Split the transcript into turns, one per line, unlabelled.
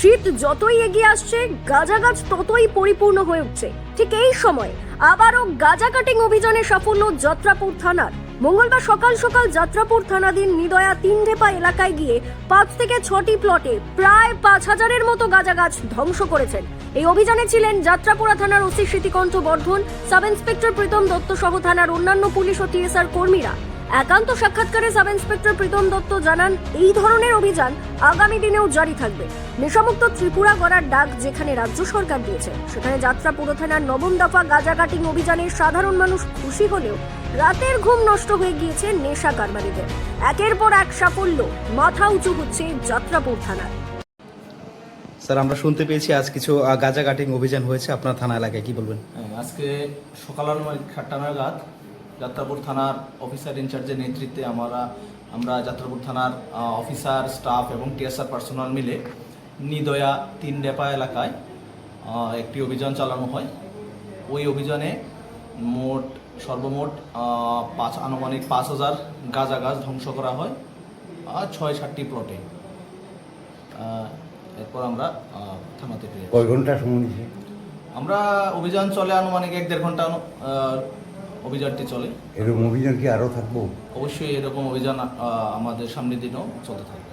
শীত যতই এগিয়ে আসছে গাঁজা গাছ ততই পরিপূর্ণ হয়ে উঠছে। ঠিক এই সময় আবারও গাঁজা কাটিং অভিযানে সাফল্য যাত্রাপুর থানার। মঙ্গলবার সকাল সকাল যাত্রাপুর থানাধীন নিদয়া তিনঢেপা এলাকায় গিয়ে পাঁচ থেকে ছটি প্লটে প্রায় পাঁচ হাজারের মতো গাঁজা গাছ ধ্বংস করেছেন। এই অভিযানে ছিলেন যাত্রাপুরা থানার OC Smritikantha Bardhan sub inspector Pritam Datta সহ থানার অন্যান্য পুলিশ ও টিএসআর কর্মীরা। একান্ত সাক্ষাৎকারে সাব ইন্সপেক্টর প্রীতম দত্ত জানান এই ধরনের অভিযান আগামী দিনেও জারি থাকবে। নেশামুক্ত ত্রিপুরা গড়ার ডাক যেখানে রাজ্য সরকার দিয়েছে সেখানে যাত্রা পুরো থানার নবম দফা গাঁজা কাটিং অভিযানে সাধারণ মানুষ খুশি হলেও রাতের ঘুম নষ্ট হয়ে গিয়েছে নেশা কারবারিদের। একের পর এক সাফল্য মাথা উঁচু হচ্ছে যাত্রাপুর থানার।
স্যার আমরা শুনতে পেয়েছি আজ কিছু গাঁজা কাটিং অভিযান হয়েছে আপনার থানা এলাকায় কি বলবেন?
হ্যাঁ, আজকে সকাল সাতটা নাগাদ যাত্রাপুর থানার অফিসার ইনচার্জের নেতৃত্বে আমরা আমরা যাত্রাপুর থানার অফিসার স্টাফ এবং টিএসআর পার্সোনাল মিলে নিদয়া তিন ডেপা এলাকায় একটি অভিযান চালানো হয়। ওই অভিযানে মোট সর্বমোট পাঁচ আনুমানিক পাঁচ হাজার গাঁজা গাছ ধ্বংস করা হয় আর ছয় সাতটি প্লটে এরপর আমরা থানাতে ফিরে
কয় ঘণ্টা সময়
আমরা অভিযান চলে আনুমানিক এক দেড় ঘণ্টা অভিযানটি চলে।
এরকম অভিযান কি আরও থাকব?
অবশ্যই এরকম অভিযান আমাদের সামনের দিনেও চলতে থাকবে।